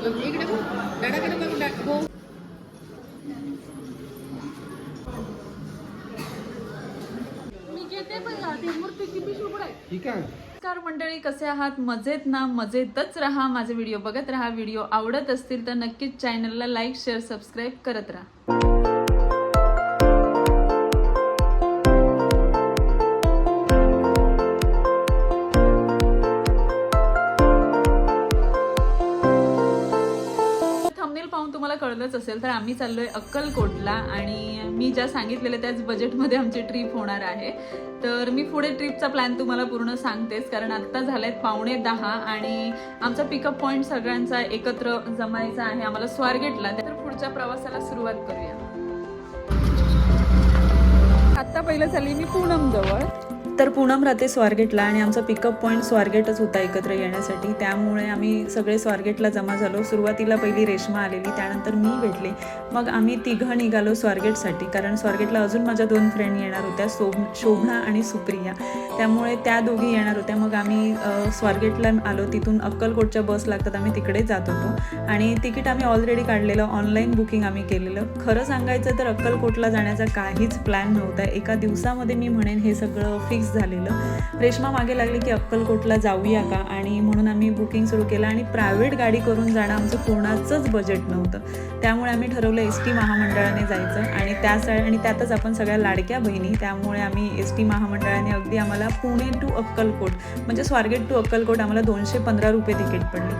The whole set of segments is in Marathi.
इकडे बघ. दादाकडे बघ, दा-. मी घेते पण ते मूर्तीची पिशवी कुठे आहे? ठीक आहे नमस्कार मंडळी कसे आहात मजेत ना मजेतच राहा माझे व्हिडिओ बघत राहा व्हिडिओ आवडत असतील तर नक्कीच चॅनलला लाईक शेअर सबस्क्राईब करत राहा कळलंच असेल तर आम्ही चाललोय अक्कलकोटला आणि मी ज्या सांगितलेल्या त्याच बजेटमध्ये आमची ट्रिप होणार आहे. तर मी पुढे ट्रिपचा प्लॅन तुम्हाला पूर्ण सांगतेच कारण आत्ता झालेत पावणे दहा आणि आमचा पिकअप पॉईंट सगळ्यांचा एकत्र जमायचा आहे आम्हाला स्वारगेटला. तर पुढच्या प्रवासाला सुरुवात करूया. आत्ता पहिलं चालली मी पूनम जवळ. तर पूनम राहते स्वारगेटला आणि आमचा पिकअप पॉईंट स्वारगेटच होता एकत्र येण्यासाठी. त्यामुळे आम्ही सगळे स्वारगेटला जमा झालो. सुरुवातीला पहिली रेश्मा आलेली त्यानंतर मी भेटले. मग आम्ही तिघं निघालो स्वारगेटसाठी कारण स्वारगेटला अजून माझ्या दोन फ्रेंड येणार होत्या शोभ शोभना आणि सुप्रिया. त्यामुळे त्या दोघी येणार होत्या. मग आम्ही स्वारगेटला आलो. तिथून अक्कलकोटच्या बस लागतात आम्ही तिकडे जात होतो. आणि तिकीट आम्ही ऑलरेडी काढलेलं ऑनलाईन बुकिंग आम्ही केलेलं. खरं सांगायचं तर अक्कलकोटला जाण्याचा काहीच प्लॅन नव्हता. एका दिवसामध्ये मी म्हणेन हे सगळं फिक्स झालेलं. रेश्मा मागे लागली की अक्कलकोटला जाऊया का? आणि म्हणून आम्ही बुकिंग सुरू केलं आणि प्रायव्हेट गाडी करून जाणं आमचं कोणाचंच बजेट नव्हतं. त्यामुळे आम्ही ठरवलं एस टी महामंडळाने जायचं आणि त्या आणि त्यातच आपण सगळ्या लाडक्या बहिणी त्यामुळे आम्ही एस टी महामंडळाने अगदी आम्हाला पुणे टू अक्कलकोट म्हणजे स्वारगेट टू अक्कलकोट आम्हाला दोनशे पंधरा रुपये तिकीट पडली.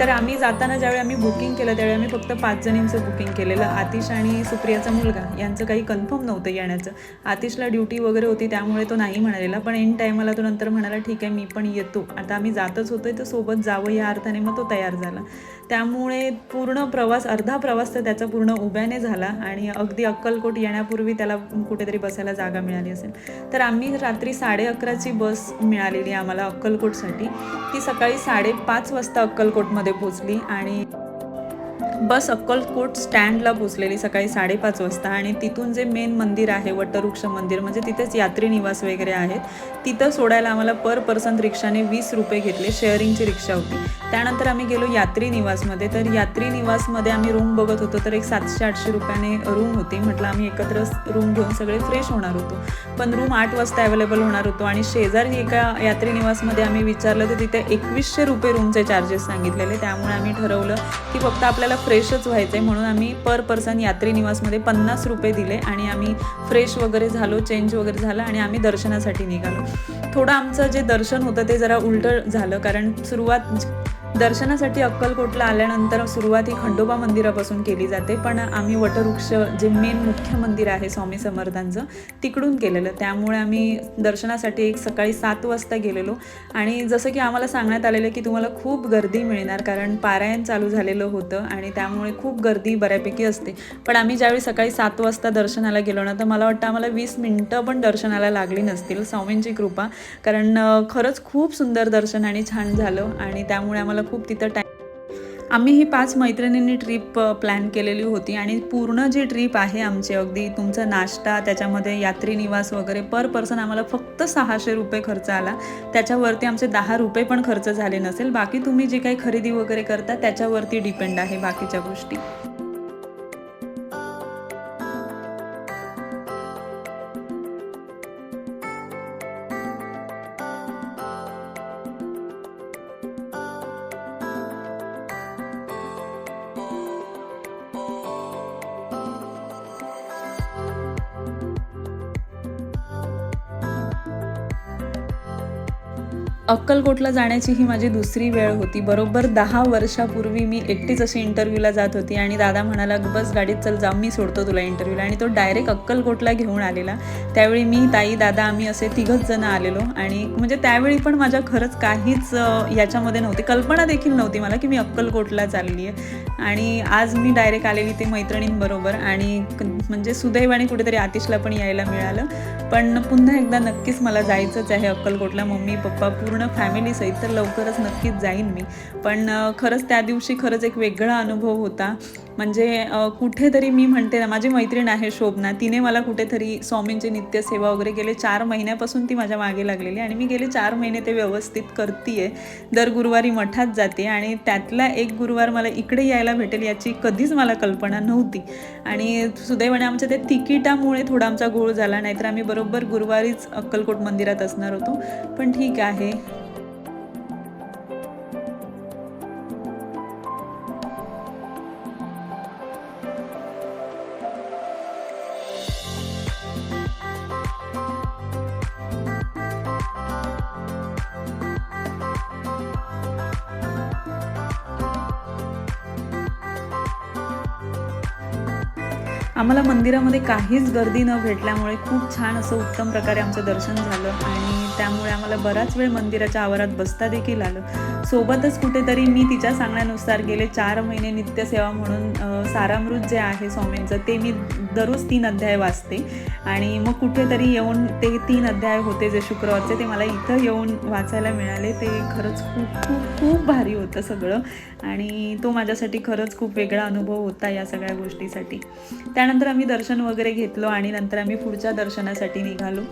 तर आम्ही जाताना ज्यावेळी आम्ही बुकिंग केलं त्यावेळी आम्ही फक्त पाच जणींचं बुकिंग केलेलं. आतिश आणि सुप्रियाचा मुलगा यांचं काही कन्फर्म नव्हतं येण्याचं. आतिशला ड्युटी वगैरे होती त्यामुळे तो नाही म्हणालेला. पण एन टायमाला तो नंतर म्हणाला ठीक आहे मी पण येतो. आता आम्ही जातच होतोय तर सोबत जावं या अर्थाने मग तो तयार झाला. त्यामुळे पूर्ण प्रवास अर्धा प्रवास तर त्याचा पूर्ण उभ्याने झाला आणि अगदी अक्कलकोट येण्यापूर्वी त्याला कुठेतरी बसायला जागा मिळाली असेल. तर आम्ही रात्री साडे अकराची बस मिळालेली आम्हाला अक्कलकोटसाठी. ती सकाळी साडेपाच वाजता अक्कलकोटमध्ये पोचली आणि बस अक्कलकोट स्टँडला पोचलेली सकाळी साडेपाच वाजता आणि तिथून जे मेन मंदिर आहे वटवृक्ष मंदिर म्हणजे तिथेच यात्री निवास वगैरे आहेत. तिथं सोडायला आम्हाला पर पर्सन रिक्षाने वीस रुपये घेतले शेअरिंगची रिक्षा होती. त्यानंतर आम्ही गेलो यात्री निवासमध्ये. तर यात्री निवासमध्ये आम्ही रूम बघत होतो तर एक सातशे आठशे रुपयाने रूम होती. म्हटलं आम्ही एकत्र रूम घेऊन सगळे फ्रेश होणार होतो. पण रूम आठ वाजता अवेलेबल होणार होतो आणि शेजारी एका यात्री निवासमध्ये आम्ही विचारलं तर तिथे एकवीसशे रुपये रूमचे चार्जेस सांगितलेले. त्यामुळे आम्ही ठरवलं की फक्त आपल्याला फ्रेशच व्हायचं आहे म्हणून आम्ही पर पर्सन यात्री निवासमध्ये पन्नास रुपये दिले आणि आम्ही फ्रेश वगैरे झालो चेंज वगैरे झालं आणि आम्ही दर्शनासाठी निघालो. थोडं आमचं जे दर्शन होतं ते जरा उलटं झालं कारण सुरुवात दर्शनासाठी अक्कलकोटला आल्यानंतर सुरुवात ही खंडोबा मंदिरापासून केली जाते पण आम्ही वटवृक्ष जे मेन मुख्य मंदिर आहे स्वामी समर्थांचं तिकडून केलेलं. त्यामुळे आम्ही दर्शनासाठी एक सकाळी सात वाजता गेलेलो. आणि जसं की आम्हाला सांगण्यात आलेलं की तुम्हाला खूप गर्दी मिळणार कारण पारायण चालू झालेलं होतं आणि त्यामुळे खूप गर्दी बऱ्यापैकी असते. पण आम्ही ज्यावेळी सकाळी सात वाजता दर्शनाला गेलो ना तर मला वाटतं आम्हाला वीस मिनटं पण दर्शनाला लागली नसतील. स्वामींची कृपा. कारण खरंच खूप सुंदर दर्शन आणि छान झालं. आणि त्यामुळे आम्हाला खूप तिथं टाईम आम्ही ही पाच मैत्रिणींनी ट्रिप प्लॅन केलेली होती आणि पूर्ण जी ट्रिप आहे आमची अगदी तुमचा नाश्ता त्याच्यामध्ये यात्री निवास वगैरे पर पर्सन आम्हाला फक्त सहाशे रुपये खर्च आला. त्याच्यावरती आमचे दहा रुपये पण खर्च झाले नसेल. बाकी तुम्ही जे काही खरेदी वगैरे करता त्याच्यावरती डिपेंड आहे बाकीच्या गोष्टी. अक्कलकोटला जाण्याची ही माझी दुसरी वेळ होती. बरोबर दहा वर्षापूर्वी मी एकटीच अशी इंटरव्ह्यूला जात होती आणि दादा म्हणाला बस गाडीत चल जा मी सोडतो तुला इंटरव्ह्यूला आणि तो डायरेक्ट अक्कलकोटला घेऊन आलेला. त्यावेळी मी ताई दादा आम्ही असे तिघच जण आलेलो आणि म्हणजे त्यावेळी पण माझ्या खरंच काहीच याच्यामध्ये नव्हती कल्पना देखील नव्हती मला की मी अक्कलकोटला चालली आहे आणि आज मी डायरेक्ट आलेली ते मैत्रिणींबरोबर आणि म्हणजे सुदैवाने कुठेतरी आतिशला पण यायला मिळालं. पण पुन्हा एकदा नक्कीच मला जायचंच आहे अक्कलकोटला. मम्मी पप्पा पूर्ण फॅमिलीसहित तर लवकरच नक्कीच जाईन मी. पण खरंच त्या दिवशी खरंच एक वेगळा अनुभव होता. म्हणजे कुठेतरी मी म्हणते ना माझी मैत्रीण आहे शोभना. तिने मला कुठेतरी स्वामींचे नित्यसेवा वगैरे गेले चार महिन्यापासून ती माझ्या मागे लागलेली आणि मी गेले चार महिने ते व्यवस्थित करते दर गुरुवारी मठात जाते आणि त्यातला एक गुरुवार मला इकडे यायला भेटेल याची कधीच मला कल्पना नव्हती. आणि सुदैवाने आमच्या त्या तिकिटामुळे थोडा आमचा गोळ झाला नाहीतर आम्ही बरोबर गुरुवारीच अक्कलकोट मंदिरात असणार होतो. पण ठीक आहे. आम्हाला मंदिरामध्ये काहीच गर्दी न भेटल्यामुळे खूप छान असं उत्तम प्रकारे आमचं दर्शन झालं आणि त्यामुळे आम्हाला बराच वेळ मंदिराच्या आवारात बसता देखील आलं. सोबतच कुठेतरी मी तिच्या सांगण्यानुसार गेले चार महिने नित्यसेवा म्हणून सारामृत जे आहे स्वामींचं ते मी दररोज तीन अध्याय वाचते. आणि मग कुठेतरी येऊन ते तीन अध्याय होते जे शुक्रवारचे ते मला इथं येऊन वाचायला मिळाले. ते खरंच खूप खूप खूप भारी होतं सगळं. आणि तो माझ्यासाठी खरंच खूप वेगळा अनुभव होता या सगळ्या गोष्टीसाठी. त्यानंतर आम्ही दर्शन वगैरे घेतलो आणि नंतर आम्ही पुढच्या दर्शनासाठी निघालो.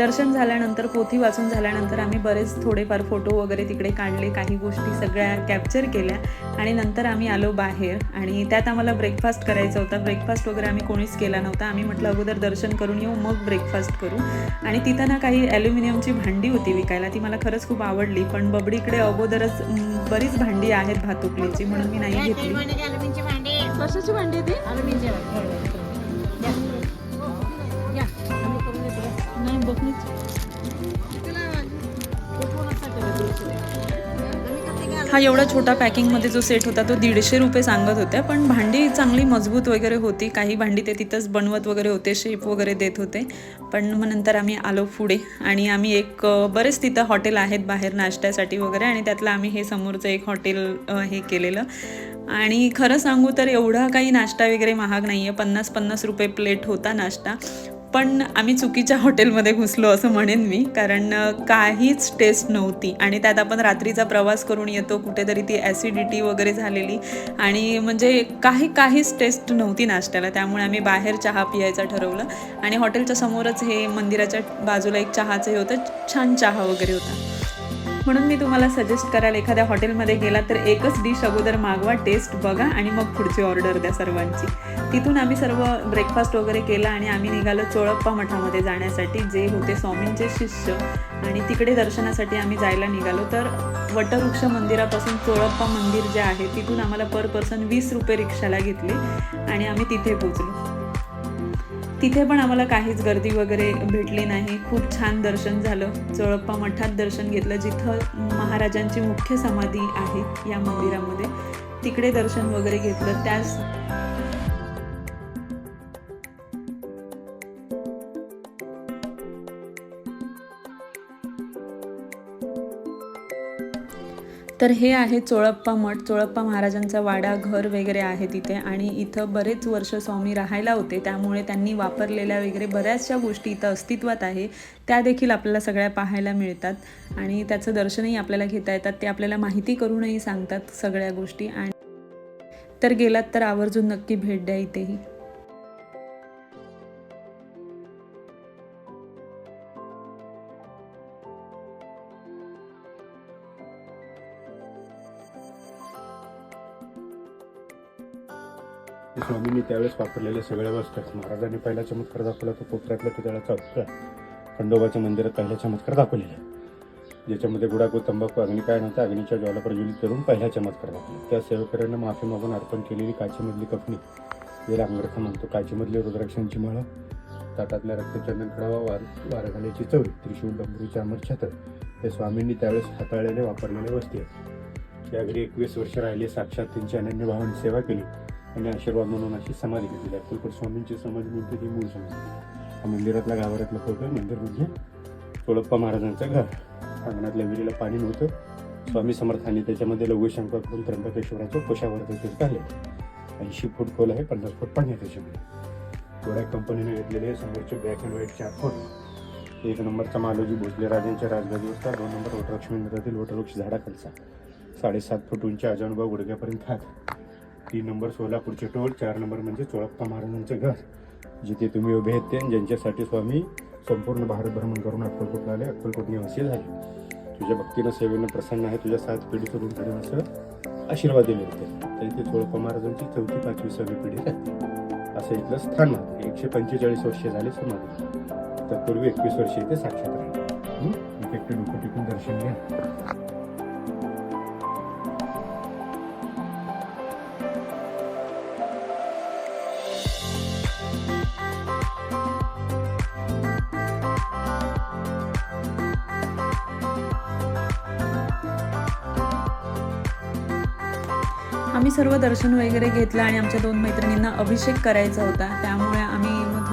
दर्शन झाल्यानंतर पोथी वाचून झाल्यानंतर आम्ही बरेच थोडेफार फोटो वगैरे तिकडे काढले काही गोष्टी सगळ्या कॅप्चर केल्या आणि नंतर आम्ही आलो बाहेर आणि त्यात आम्हाला ब्रेकफास्ट करायचा होता. ब्रेकफास्ट वगैरे आम्ही कोणीच केला नव्हता. आम्ही म्हटलं अगोदर दर्शन करून येऊ मग ब्रेकफास्ट करू. आणि तिथं ना काही ॲल्युमिनियमची भांडी होती विकायला. ती मला खरंच खूप आवडली. पण बबडीकडे अगोदरच बरीच भांडी आहेत भातुकलीची म्हणून मी नाही घेतली. कशाची भांडी ती नाही बघणीच हा एवढा छोटा पॅकिंगमध्ये जो सेट होता तो दीडशे रुपये सांगत होत्या पण भांडी चांगली मजबूत वगैरे होती. काही भांडी ते तिथंच बनवत वगैरे होते शेप वगैरे देत होते. पण मग नंतर आम्ही आलो पुढे आणि आम्ही एक बरेच तिथं हॉटेल आहेत बाहेर नाश्त्यासाठी वगैरे आणि त्यातलं आम्ही हे समोरचं एक हॉटेल हे केलेलं. आणि खरं सांगू तर एवढा काही नाश्ता वगैरे महाग नाही आहे पन्नास पन्नास रुपये प्लेट होता नाश्ता. पण आम्ही चुकीच्या हॉटेलमध्ये घुसलो असं म्हणेन मी कारण काहीच टेस्ट नव्हती. आणि त्यात आपण रात्रीचा प्रवास करून येतो कुठेतरी ती ॲसिडिटी वगैरे झालेली. आणि म्हणजे काही काहीच टेस्ट नव्हती नाश्त्याला त्यामुळे आम्ही बाहेर चहा पियायचा ठरवलं. आणि हॉटेलच्या समोरच हे मंदिराच्या बाजूला एक चहाचं हे होतं छान चहा वगैरे होता. म्हणून मी तुम्हाला सजेस्ट कराल एखाद्या हॉटेलमध्ये गेला तर एकच डिश अगोदर मागवा टेस्ट बघा आणि मग पुढची ऑर्डर द्या सर्वांची. तिथून आम्ही सर्व ब्रेकफास्ट वगैरे केला आणि आम्ही निघालो चोळप्पा मठामध्ये जाण्यासाठी जे होते स्वामींचे शिष्य. आणि तिकडे दर्शनासाठी आम्ही जायला निघालो. तर वटवृक्ष मंदिरापासून चोळप्पा मंदिर जे आहे तिथून आम्हाला पर पर्सन वीस रुपये रिक्षाला घेतले आणि आम्ही तिथे पोचलो तिथे पण आम्हाला काहीच गर्दी वगैरे भेटली नाही. खूप छान दर्शन झालं. जळप्पा मठात दर्शन घेतलं जिथं महाराजांची मुख्य समाधी आहे या मंदिरामध्ये. तिकडे दर्शन वगैरे घेतलं. त्याच तर हे आहे चोळप्पा मठ. चोळप्पा महाराजांचा वाडा घर वगैरे आहे तिथे आणि इथं बरेच वर्ष स्वामी राहायला होते. त्यामुळे त्यांनी वापरलेल्या वगैरे बऱ्याचशा गोष्टी इथं अस्तित्वात आहे. त्या देखील आपल्याला सगळ्या पाहायला मिळतात आणि त्याचं दर्शनही आपल्याला घेता येतात. ते आपल्याला माहिती करूनही सांगतात सगळ्या गोष्टी. आणि तर गेलात तर आवर्जून नक्की भेट द्या इथेही. ते स्वामींनी त्यावेळेस वापरलेल्या सगळ्या वस्तू आहेत महाराजांनी पहिला चमत्कार दाखवला तो कोपऱ्यातला पितळाचा उत्तर खंडोबाच्या मंदिरात पहिला चमत्कार दाखवलेला आहे. ज्याच्यामध्ये गुडागो तंबाखू अग्नी काय नव्हतं अग्नीच्या ज्वाला प्रज्वलित करून पहिला चमत्कार दाखवला. त्या सेवकऱ्यांना माफी मागून अर्पण केलेली काचीमधली कपणी याला अंगरखा म्हणतो काचीमधली रुद्राक्षांची माळा ताटातल्या रक्तचंदन कडावा वार वारघाल्याची चवळी त्रिशूळ डंबरू चामर छत्र हे स्वामींनी त्यावेळेस हाताळलेले वापरलेले वस्ती आहेत. या घरी एकवीस वर्ष राहिले साक्षात त्यांची अनन्य भावाने सेवा केली. आणि आशीर्वाद म्हणून अशी समाधी घेतली. अक्कलकोट स्वामींची समाधी म्हणते ती मूळ समाधी. हा मंदिरातला गाभाऱ्यातला फोटो आहे. मंदिर म्हणजे चोळप्पा महाराजांचं घर. अंगणातल्या विहिरीला पाणी नव्हतं. स्वामी समर्थांनी त्याच्यामध्ये लघुशंकराकडून त्र्यंबकेश्वराचं ते आले ऐंशी फूट खोल आहे पन्नास फूट पाणी आहे त्याच्यामध्ये. थोड्या कंपनीने घेतलेले आहे. समोरचे ब्लॅक अँड व्हाईट चार फोट एक नंबरचा मालोजी भोसले राजांच्या राजगादीवरचा दोन नंबर वटलक्ष्मी नगरातील वटवृक्ष झाडाखालचा. साडेसात फूट उंची अजानबाग गुडघ्यापर्यंत हात. तीन नंबर सोलापूरचे टोळ चार नंबर म्हणजे चोळप्पा महाराजांचं घर जिथे तुम्ही उभे आहेत ते ज्यांच्यासाठी स्वामी संपूर्ण भारत भ्रमण करून अक्कलकोटला आले. अक्कलकोट निवासी झाले. तुझ्या भक्तीनं सेवेनं प्रसन्न आहे. तुझ्या सात पिढी करून पिढी असं आशीर्वाद दिले होते. तर इथे चोळप्पा महाराजांची चौथी पाचवी सहावी पिढी. राहते असं इथलं स्थान आहे. एकशे पंचेचाळीस वर्षे झाले समाधी तत्पूर्वी एकवीस वर्ष इथे साक्षात राहिले. इफेक्ट डोकं टिकून दर्शन घ्या. आम्ही सर्व दर्शन वगैरे घेतलं आणि आमच्या दोन मैत्रिणींना अभिषेक करायचा होता. त्यामुळे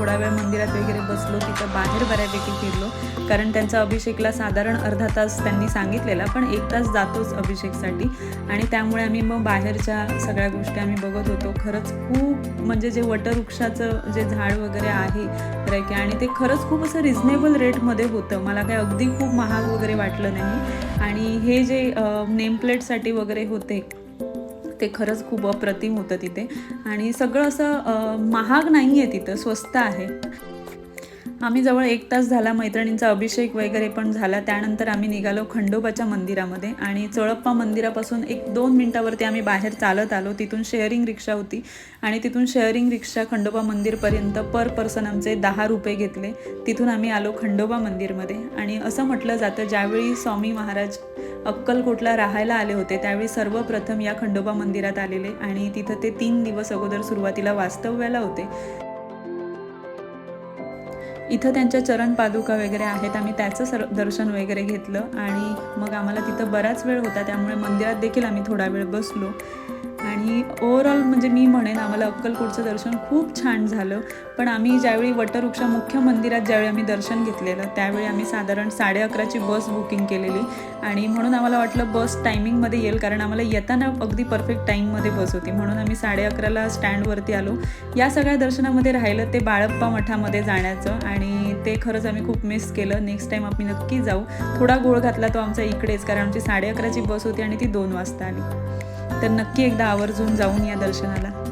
थोडा वेळ मंदिरात वगैरे बसलो तिथं बाहेर बऱ्यापैकी फिरलो. कारण त्यांचा अभिषेकला साधारण अर्धा तास त्यांनी सांगितलेला पण एक तास जातोच अभिषेकसाठी. आणि त्यामुळे आम्ही मग बाहेरच्या सगळ्या गोष्टी आम्ही बघत होतो. खरंच खूप म्हणजे जे वटवृक्षाचं जे झाड वगैरे आहे रेके आणि ते खरंच खूप असं रिझनेबल रेटमध्ये होतं. मला काय अगदी खूप महाग वगैरे वाटलं नाही. आणि हे जे नेमप्लेटसाठी वगैरे होते ते खरंच खूप अप्रतिम होतं तिथे. आणि सगळं असं महाग नाही आहे तिथं स्वस्त आहे. आम्ही जवळ एक तास झाला मैत्रिणींचा अभिषेक वगैरे पण झाला. त्यानंतर आम्ही निघालो खंडोबाच्या मंदिरामध्ये आणि चोळप्पा मंदिरापासून एक दोन मिनटावरती आम्ही बाहेर चालत आलो. तिथून शेअरिंग रिक्षा होती आणि तिथून शेअरिंग रिक्षा खंडोबा मंदिरपर्यंत पर पर्सन आमचे दहा रुपये घेतले. तिथून आम्ही आलो खंडोबा मंदिरमध्ये आणि असं म्हटलं जातं ज्यावेळी स्वामी महाराज अक्कलकोटला राहायला आले होते त्यावेळी सर्वप्रथम या खंडोबा मंदिरात आलेले आणि तिथं ते तीन दिवस अगोदर सुरुवातीला वास्तव्याला होते. इथं त्यांच्या चरण पादुका वगैरे आहेत. आम्ही त्याचं सर दर्शन वगैरे घेतलं आणि मग आम्हाला तिथं बराच वेळ होता. त्यामुळे मंदिरात देखील आम्ही थोडा वेळ बसलो. आणि ओव्हरऑल म्हणजे मी म्हणेन आम्हाला अक्कलकोटचं दर्शन खूप छान झालं. पण आम्ही ज्यावेळी वटवृक्षा मुख्य मंदिरात ज्यावेळी आम्ही दर्शन घेतलेलं त्यावेळी आम्ही साधारण साडे अकराची बस बुकिंग केलेली. आणि म्हणून आम्हाला वाटलं बस टायमिंगमध्ये येईल कारण आम्हाला येताना अगदी परफेक्ट टाईममध्ये बस होती. म्हणून आम्ही साडे अकराला स्टँडवरती आलो. या सगळ्या दर्शनामध्ये राहिलं ते बाळप्पा मठामध्ये जाण्याचं आणि ते खरंच आम्ही खूप मिस केलं. नेक्स्ट टाईम आम्ही नक्की जाऊ. थोडा गोळ घातला तो आमचा इकडेच कारण आमची साडे अकराची बस होती आणि ती दोन वाजता आली. तर नक्की एकदा आवर्जून जाऊन या दर्शनाला.